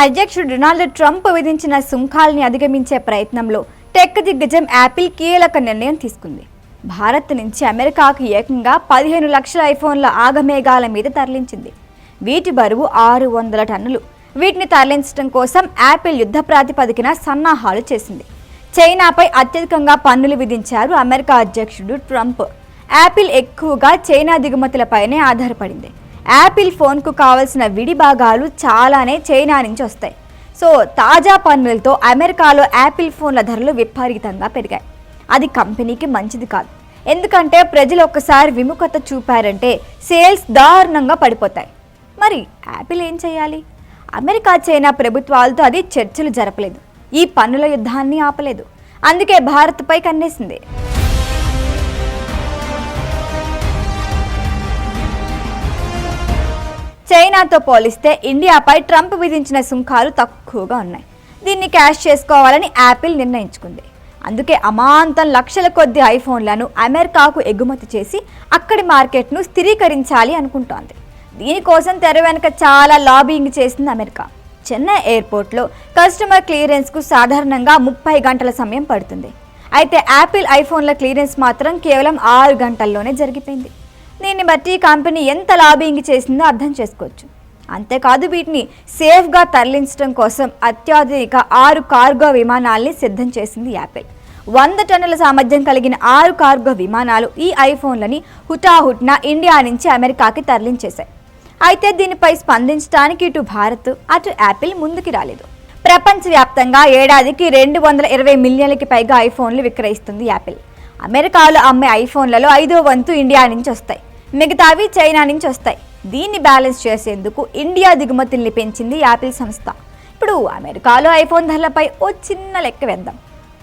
అధ్యక్షుడు Donald Trump విధించిన సుంకాల్ని అధిగమించే ప్రయత్నంలో టెక్ దిగ్గజం యాపిల్ కీలక నిర్ణయం తీసుకుంది. భారత్ నుంచి అమెరికాకు ఏకంగా పదిహేను లక్షల ఐఫోన్ల ఆగమేఘాల మీద తరలించింది. వీటి బరువు ఆరు వందల టన్నులు. వీటిని తరలించడం కోసం యాపిల్ యుద్ధ ప్రాతిపదికన సన్నాహాలు చేసింది. చైనాపై అత్యధికంగా పన్నులు విధించారు అమెరికా అధ్యక్షుడు ట్రంప్. యాపిల్ ఎక్కువగా చైనా దిగుమతులపైనే ఆధారపడింది. యాపిల్ ఫోన్కు కావలసిన విడి భాగాలు చాలానే చైనా నుంచి వస్తాయి. సో తాజా పన్నులతో అమెరికాలో యాపిల్ ఫోన్ల ధరలు విపరీతంగా పెరిగాయి. అది కంపెనీకి మంచిది కాదు. ఎందుకంటే ప్రజలు ఒక్కసారి విముఖత చూపారంటే సేల్స్ దారుణంగా పడిపోతాయి. మరి యాపిల్ ఏం చేయాలి? అమెరికా చైనా ప్రభుత్వాలతో అది చర్చలు జరపలేదు. ఈ పన్నుల యుద్ధాన్ని ఆపలేదు. అందుకే భారత్పై కన్నేసింది. చైనాతో పోలిస్తే ఇండియాపై ట్రంప్ విధించిన సుంకాలు తక్కువగా ఉన్నాయి. దీన్ని క్యాష్ చేసుకోవాలని యాపిల్ నిర్ణయించుకుంది. అందుకే అమాంతం లక్షల కొద్ది ఐఫోన్లను అమెరికాకు ఎగుమతి చేసి అక్కడి మార్కెట్ను స్థిరీకరించాలి అనుకుంటోంది. దీనికోసం తెర వెనుక చాలా లాబింగ్ చేసింది అమెరికా. చెన్నై ఎయిర్పోర్ట్లో కస్టమర్ క్లియరెన్స్కు సాధారణంగా ముప్పై గంటల సమయం పడుతుంది. అయితే యాపిల్ ఐఫోన్ల క్లియరెన్స్ మాత్రం కేవలం ఆరు గంటల్లోనే జరిగిపోయింది. దీన్ని బట్టి కంపెనీ ఎంత లాబింగ్ చేసిందో అర్థం చేసుకోవచ్చు. అంతేకాదు వీటిని సేఫ్గా తరలించడం కోసం అత్యాధునిక ఆరు కార్గో విమానాల్ని సిద్ధం చేసింది యాపిల్. వంద టన్నుల సామర్థ్యం కలిగిన ఆరు కార్గో విమానాలు ఈ ఐఫోన్లని హుటాహుట్న ఇండియా నుంచి అమెరికాకి తరలించేశాయి. అయితే దీనిపై స్పందించడానికి ఇటు భారత్ అటు యాపిల్ ముందుకి రాలేదు. ప్రపంచవ్యాప్తంగా ఏడాదికి రెండు వందల ఇరవై మిలియన్లకి పైగా ఐఫోన్లు విక్రయిస్తుంది యాపిల్. అమెరికాలో అమ్మే ఐఫోన్లలో ఐదో వంతు ఇండియా నుంచి వస్తాయి. మిగతావి చైనా నుంచి వస్తాయి. దీన్ని బ్యాలెన్స్ చేసేందుకు ఇండియా దిగుమతుల్ని పెంచింది యాపిల్ సంస్థ. ఇప్పుడు అమెరికాలో ఐఫోన్ ధరలపై ఓ చిన్న లెక్క వేద్దాం.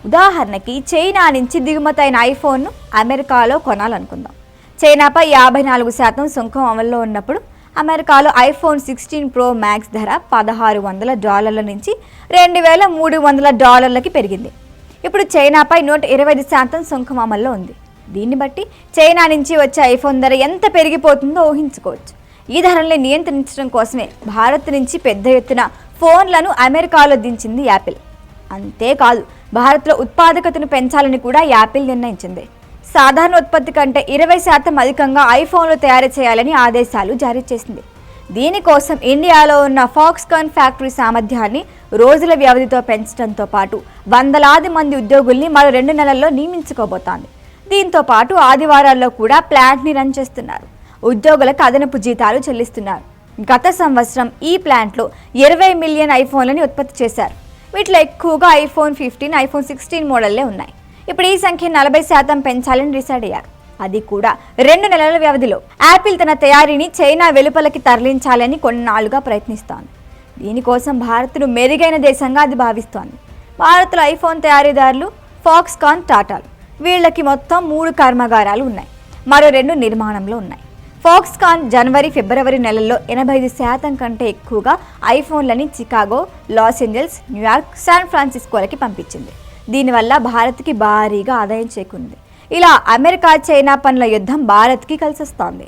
ఉదాహరణకి చైనా నుంచి దిగుమతి అయిన ఐఫోన్ను అమెరికాలో కొనాలనుకుందాం. చైనాపై యాభై నాలుగు శాతం సుంకం అమల్లో ఉన్నప్పుడు అమెరికాలో ఐఫోన్ సిక్స్టీన్ ప్రో మ్యాక్స్ ధర పదహారు వందల డాలర్ల నుంచి రెండు వేల మూడు వందల డాలర్లకి పెరిగింది. ఇప్పుడు చైనాపై నూట ఇరవై ఐదు శాతం సుంకం అమల్లో ఉంది. దీన్ని బట్టి చైనా నుంచి వచ్చే ఐఫోన్ ధర ఎంత పెరిగిపోతుందో ఊహించుకోవచ్చు. ఈ ధరల్ని నియంత్రించడం కోసమే భారత్ నుంచి పెద్ద ఎత్తున ఫోన్లను అమెరికాలో దించింది యాపిల్. అంతేకాదు భారత్లో ఉత్పాదకతను పెంచాలని కూడా యాపిల్ నిర్ణయించింది. సాధారణ ఉత్పత్తి కంటే ఇరవై శాతం అధికంగా ఐఫోన్లు తయారు చేయాలని ఆదేశాలు జారీ చేసింది. దీనికోసం ఇండియాలో ఉన్న ఫాక్స్కాన్ ఫ్యాక్టరీ సామర్థ్యాన్ని రోజుల వ్యవధితో పెంచడంతో పాటు వందలాది మంది ఉద్యోగుల్ని మరో రెండు నెలల్లో నియమించుకోబోతోంది. దీంతో పాటు ఆదివారాల్లో కూడా ప్లాంట్ని రన్ చేస్తున్నారు. ఉద్యోగులకు అదనపు జీతాలు చెల్లిస్తున్నారు. గత సంవత్సరం ఈ ప్లాంట్లో ఇరవై మిలియన్ ఐఫోన్లని ఉత్పత్తి చేశారు. వీటిలో ఎక్కువగా ఐఫోన్ ఫిఫ్టీన్ ఐఫోన్ సిక్స్టీన్ మోడల్లే ఉన్నాయి. ఇప్పుడు ఈ సంఖ్య నలభై శాతం పెంచాలని డిసైడ్ అయ్యారు. అది కూడా రెండు నెలల వ్యవధిలో. యాపిల్ తన తయారీని చైనా వెలుపలకి తరలించాలని కొన్నాళ్ళుగా ప్రయత్నిస్తోంది. దీనికోసం భారత్ను మెరుగైన దేశంగా అది భావిస్తోంది. భారత్లో ఐఫోన్ తయారీదారులు ఫాక్స్కాన్ టాటాలు. వీళ్ళకి మొత్తం మూడు కర్మాగారాలు ఉన్నాయి. మరో రెండు నిర్మాణంలో ఉన్నాయి. ఫాక్స్కాన్ జనవరి ఫిబ్రవరి నెలల్లో ఎనభై ఐదు శాతం కంటే ఎక్కువగా ఐఫోన్లని Chicago Los Angeles New York San ఫ్రాన్సిస్కోలకి పంపించింది. దీనివల్ల భారత్కి భారీగా ఆదాయం చేకుంది ఇలా అమెరికా చైనా పనుల యుద్ధం భారత్కి కలిసొస్తోంది.